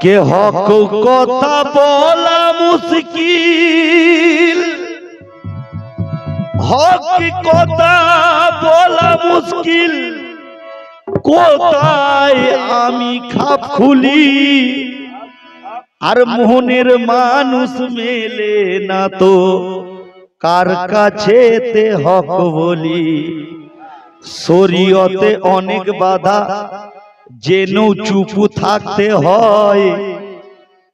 কে হক কথা বলা মুশকিল। হক কথা বলা মুশকিল। কোথায় আমি খাপ খুলি? আর মোহনের মানুষ মেলে না তো। কার কাছে তে হক বলি? শরীয়তে অনেক বাধা জেনেও চুপু থাকতে হয়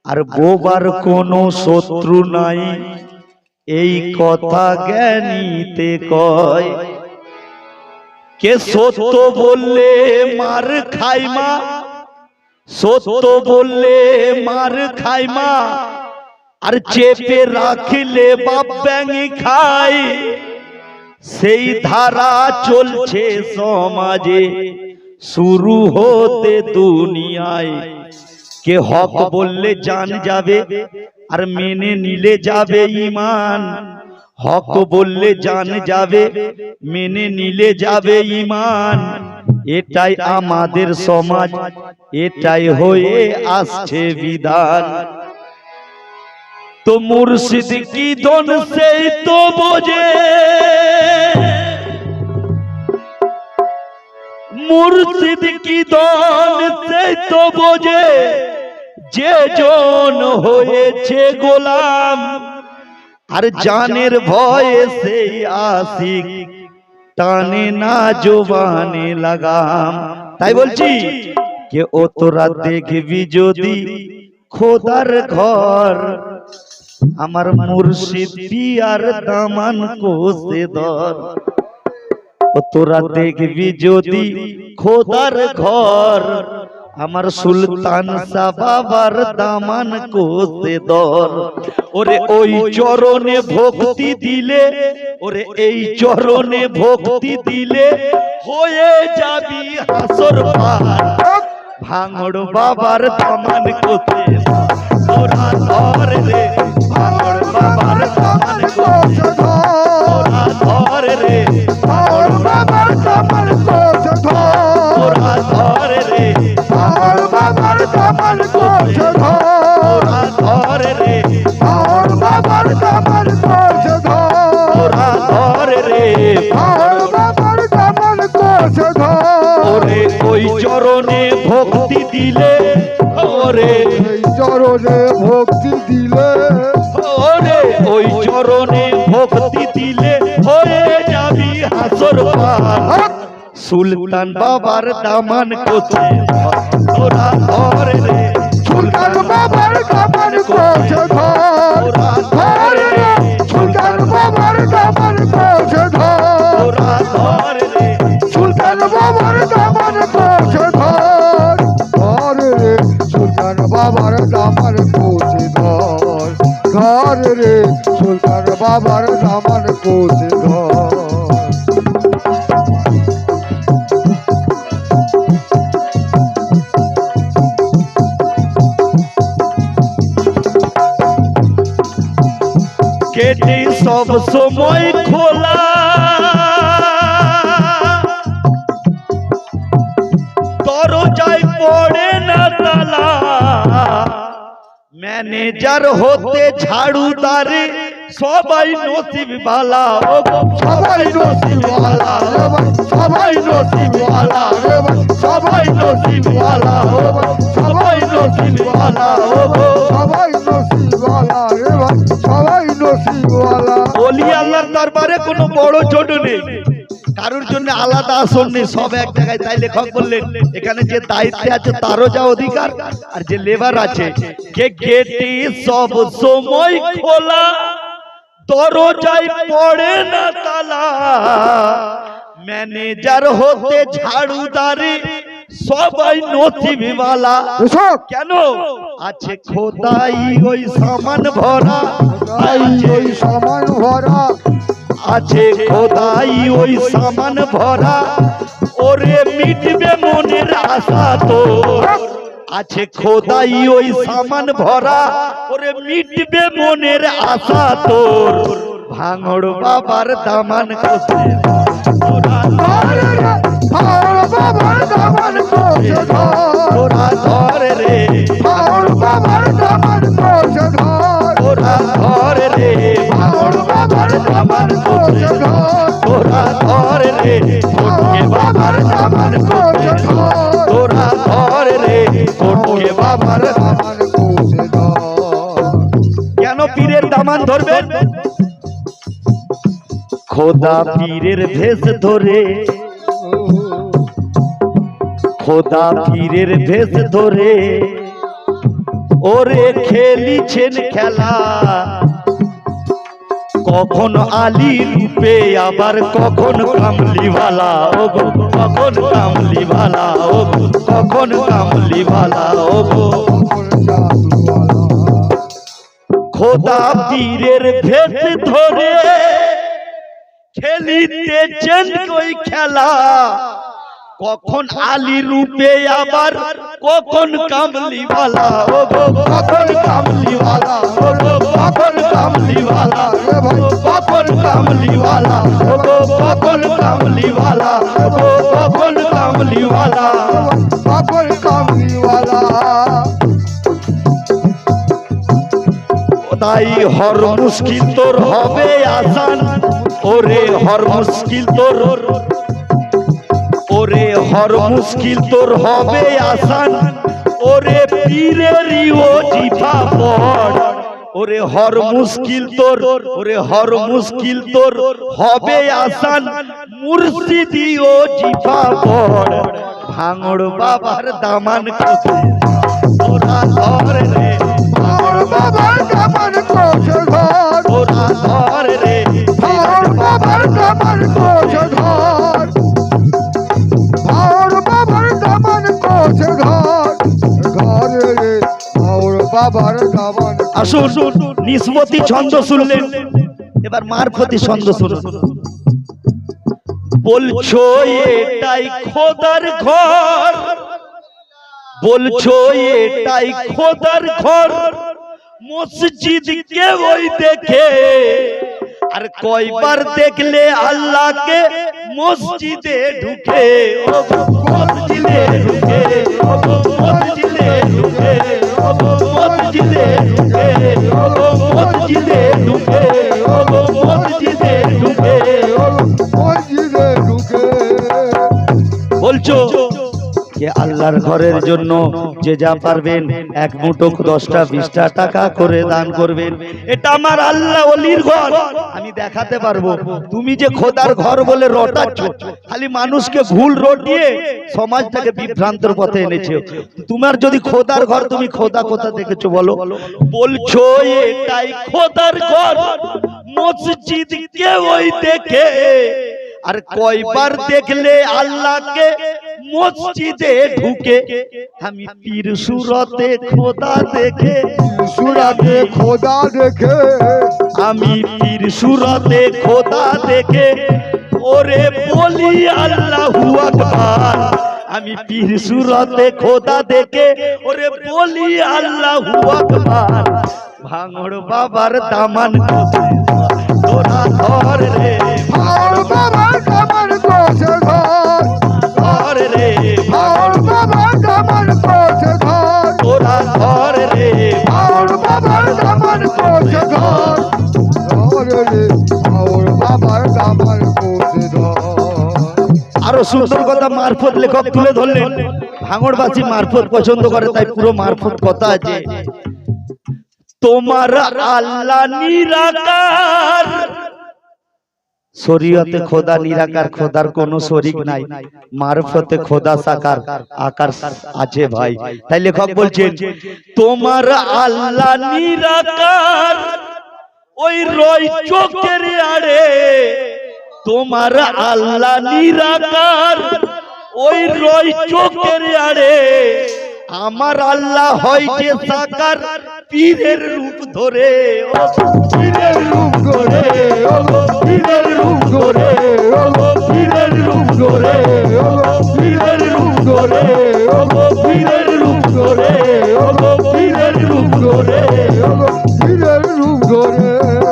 আর বোবার কোনো শত্রু নাই। এই কথা জ্ঞানীতে কয় কে সত্য বললে মার খাই মা সত্য বললে মার খাই মা আর চেপে রাখলে বাপ ব্যাঙি খাই সেই ধারা চলছে সমাজে। শুরু হতে দুনিয়ায়। কে হক বললে জান যাবে আর মেনে নিলে যাবে ইমান হক বললে জান যাবে মেনে নিলে যাবে ইমান এটাই আমাদের সমাজ এটাই হয়ে আসছে বিধান। তো মুর্শিদ কি দন সেই তো বোঝে? মুর্শিদ কি দন সেই তো বোঝে? যে জন হয়েছে গোলাম, আর জানের ভয়ে সেই আশিক, টানে না জোবানে লাগাম। তাই বলছি, কে ও তোরা দেখবি যদি খোদার ঘর? আমার মুর্শিদ পিয়ার দামান কোসে ধর। ও তোরা দেখবি যদি খোদার ঘর। আমার সুলতান শাহ বাবার দামান কোসে দর। ওরে ওই চরণে ভক্তি দিলে ওরে এই চরণে ভক্তি দিলে হয়ে যাবি হাসর পার ভাঙড় বাবার দামান কোসে তোরা ধর রে ভাঙড় চরণে ভক্তি দিলে। ওরে ওই চরণে ভক্তি দিলে হয়ে যাবি হাসর সুলতান বাবার দামান কোথে তোরা ধর। সুলতান বাবার দামান কোষে দামান কোষে ধর। কেটে সব সময় খোলা। দরজায় পড়ে না তালা। ম্যানেজার হতে ঝাড়ুদারে সবাই নসিব বালা ও সবাই রে ভাই সবাই রে ভাই সবাই নসিবওয়ালা ও গো, সবাই নসিবওয়ালা ও গো। সবাই রে ভাই সবাই নসিবওয়ালা অলি আল্লাহর দরবারে কোনো বড় ছোট নেই। কারোর জন্য আলাদা আসন নেই সব এক জায়গায় তাই লেখক বললেন এখানে যে দায়িত্বে আছে তারও যা অধিকার আর যে লেবার আছে কে গেটে সব সময় খোলা। দরজায় পড়ে না তালা। ম্যানেজার হতে ঝাড়ুদারে সবাই নথিবিওয়ালা কেন? আছে খোদাই ওই সামান ভরা। ওই সমান ভরা। আছে খোদাই ওই সামান ভরা। ওরে মিটবে মনের আশা তো। আছে খোদাই ওই সামান ভরা ওরে মিটবে মনের আশা তোর। ভাঙড় বাবার দামান কষে ধরে ধর। ধরে রে রে রে দামান ধরবেন খোদা পীরের ভেষ ধরে, খোদা পীরের ভেষ ধরে, ওরে খেলিছেন খেলা। কখন আলী রূপে, আবার কখন কামলিওয়ালা? ও গো, কখন কামলিওয়ালা? ও গো, কখন কামলিওয়ালা? ও গো খোদা পীরের ভেষ ধরে খেলিতেছেন ওই খেলা। কখন আলী রূপে আবার কখন কামলিওয়ালা? ও গো কখন কামলিওয়ালা? ও গো কখন কামলিওয়ালা? কখন কামলিওয়ালা? ও গো কখন কামলিওয়ালা? ও গো কখন কামলিওয়ালা? বাবর কামলিওয়ালা? তাই হর মুশকিল তোর হবে আসান ওরে হর মুশকিল তোর ওরে হর মুশকিল তোর হবে আসান ওরে পীরেরই ও জিফা পড়। ওরে হর মুশকিল তোর ওরে হর মুশকিল তোর হবে আসান মুর্শিদি ও জিফা পড়। ভাঙড় বাবার দামান কোসে তোরা ধর রে আমার বাবার আসুন ছন্দ শুনলেন। এবার মারফতি ছন্দ শুনুন। বলছো এটাই খোদার ঘর। বলছো এটাই খোদার ঘর। মসজিদ কে ওই দেখে আর কয়বার দেখলে আল্লাহকে মসজিদে ঢুকে? মসজিদে ঢুকে মসজিদে ঢুকে। মসজিদে ঢুকে ও মসজিদে ঢুকে ও মসজিদে ঢুকে। যে আল্লাহর ঘরের জন্য যে যা পারবেন, এক মুঠো দশটা, বিশটা টাকা করে দান করবেন। এটা আমার আল্লাহ অলির ঘর। আমি দেখাতে পারব। তুমি যে খোদার ঘর বলে রটাচ্ছ, খালি মানুষকে ভুল রটিয়ে সমাজটাকে বিভ্রান্তর পথে এনেছো। তোমার যদি খোদার ঘর, তুমি খোদা কোথা দেখেছ বলো? বলছো, এটাই খোদার ঘর। মসজিদ কে ওই দেখে। আর কয়বার দেখলে আল্লাহকে মসজিদে ঢুকে আমি পীর সুরতে খোদা দেখে সুরাতে খোদা দেখে। আমি পীর সুরতে খোদা দেখে ওরে বলি আল্লাহু আকবার। আমি পীর সুরতে খোদা দেখে ওরে বলি আল্লাহু আকবার। ভাঙড় বাবার দামান তোরা ধর রে। আমার বাবার কামান সুন্দর কথা মারফত লেখক তুলে ধরলেন। ভাঙড়বাসী মারফত পছন্দ করে, তাই পুরো মারফত কথা আছে। তোমার আল্লাহ নিরাকার। শরীয়তে খোদা নিরাকার, খোদার কোন শরিক নাই। মারফতে খোদা সাকার, আকার আছে ভাই। তাই লেখক বলছেন, তোমার আল্লাহ নিরাকার, ওই রয় চোখের আড়ে তোমার আল্লাহ নিরাকার, ওই রয় চোখের আড়ে। আমার আল্লাহ হয় যে সাকার, পীরের রূপ ধরে। ও পীরের রূপ ধরে, ও পীরের রূপ ধরে, ও পীরের রূপ ধরে, ও পীরের রূপ ধরে, ও পীরের রূপ ধরে, ও পীরের রূপ ধরে ধীরের রূপ ধরে।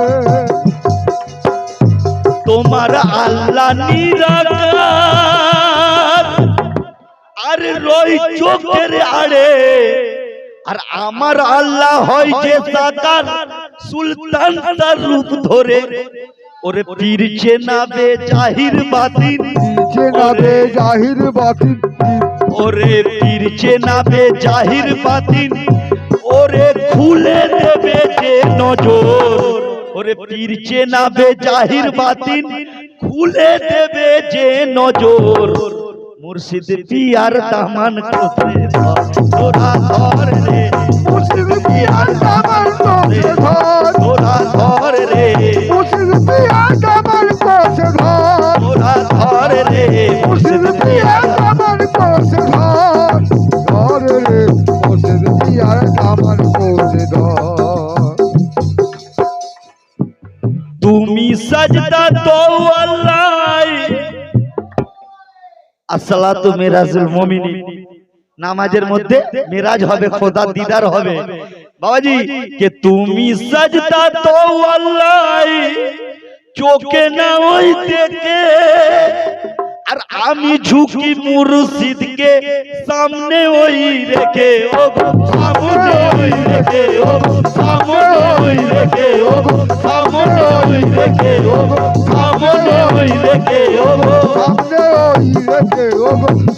তোমার আল্লাহ আর রই চোখের আড়ে। আর আমার আল্লাহ হয় যে সাকার, সুলতান তার রূপ ধরে। ওরে পীর চেনাবে জাহির বাতিন নিচে নাবে জাহির বাতিল। ওরে পীর চেনাবে জাহির বাতিন ওরে খুলে দেবে যে নজর। ওরে পীর চেনাবে জাহির বাতিন খুলে দেবে যে নজর। মুর্শিদ পিয়ার দামান তোরা ধর রে। মুসলিম পিয়ার দামান কোষে ধর তোরা ধর রে। মুসলিম পিয়ার দামান ধর তোরা ধর রে। মুসলিম পিয়ার দামান ধর তুমি সাজদা তো আল্লাহ। আসসালাতু মিরাজুল মুমিনিন। নামাজের মধ্যে মিরাজ হবে, খোদা দিদার হবে। বাবাজি, কে তুমি সাজদা তো আল্লাহ। চোখে না ওই দেখে আর আমি ঝুঁকি মুর্শিদকে সামনে ওই রেখে ও সামনে ওই রেখে ও সামনে ওই রেখে ও সামনে ওই রেখে ও সামনে ওই রেখে ও সামনে ওই রেখে ও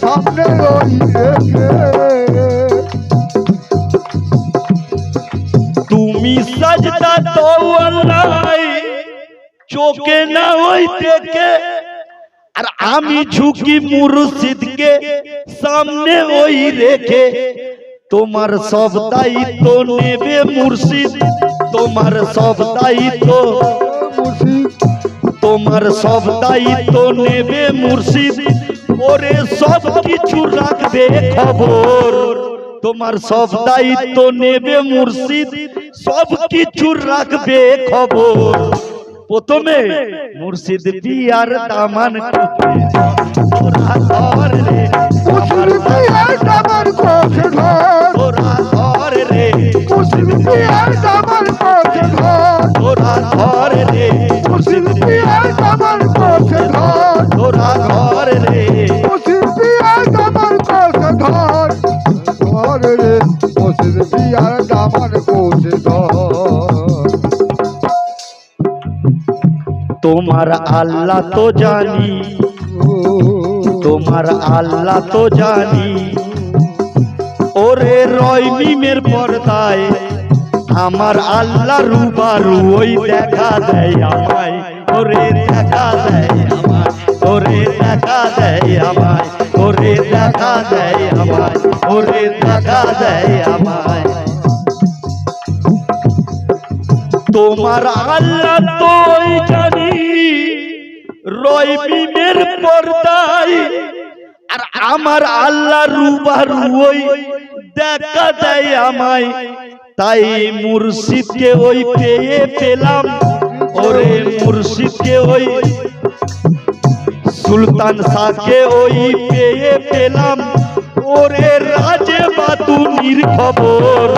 সামনে ওই রেখে। তুমি সাজদা তো আল্লাহ চোখে না ওই দেখে আর আমি ঝুঁকি মুর্শিদকে সামনে ওই রেখে তোমার সব দায়িত্ব নেবে মুর্শিদ। তোমার সব দায়িত্ব তোমার সব দায়িত্ব নেবে মুর্শিদ। ওরে সব কিছু রাখবে খবর। তোমার সব দায়িত্ব নেবে মুর্শিদ। সব কিছু রাখবে খবর। প্রথমে মুর্শিদ পিয়ার দামান কোষে ধর রে মুসলিম পিয়ার দামান তোমার আল্লাহ তো জানি। তোমার আল্লাহ তো জানি। ওরে রয় মিমের পর্দায়, আমার আল্লাহ রুবারু ওই দেখা দেয় আমায়। ওরে দেখা দেয় আমায়, ওরে দেখা দেয় আমায়, ওরে দেখা দেয় আমায়, ওরে দেখা দেয় আমায়। তোমার আল্লাহ তোই জানি রয় বিমের পর্দায়। আর আমার আল্লাহ রুবারু ওই দেখা দেয় আমায়। তাই মুর্শিদকে ওই পেয়ে পেলাম। ওরে মুর্শিদকে ওই সুলতান শাহকে ওই পেয়ে পেলাম। ওরে রাজে বাতুনির খবর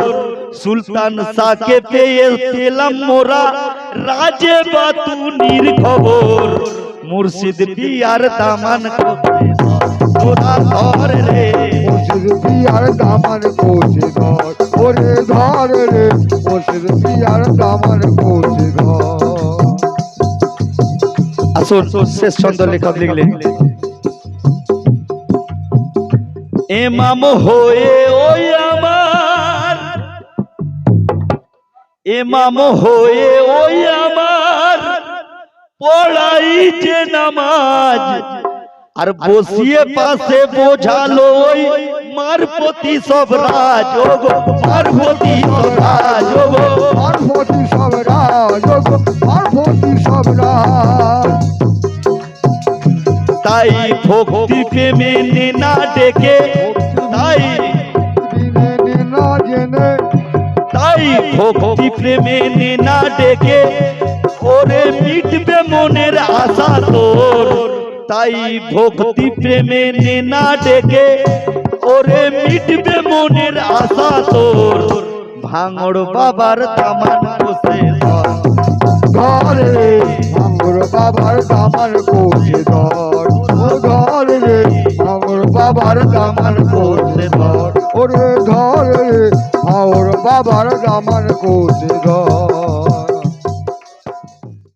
সুলতান শাহকে পেয়ে পেলাম মোরা রাজে বাতুনির খবর। মুর্শিদ বিয়ার দামান তোরা ধর রে। মুর্শিদ পিয়ার দামান কোষে ধর ওরে ধর রে। মুর্শিদ পিয়ার দামান কোষে ধর আসুন শেষ ছন্দ লেখক লিখলেন। এমাম হয়ে এমাম হয়ে ওই আমার পড়াই যে নামাজ। আর বসিয়ে পাশে বোঝালো ওই মারপতি সব রাজ। ও গো মারপতি সব রাজ ও গো। পার্বতী সব রাজ ও গো পার্বতী সব রাজ। তাই ভক্তি প্রেমে না ডেকে তাই ভক্তি প্রেমে নেনা ডেকে ওরে মিটবে মনের আশা তোর। তাই ভক্তি প্রেমে না ডেকে ওরে মিটবে মনের আশা তোর। ভাঙড় বাবার দামান বসে ঘরে মাঙ্গর বাবার দামান কোষে ধর। ও ধর রে বাবার দামান কোষে ধর। ওরে ধরে আওর বাবার দামান কোষে ধর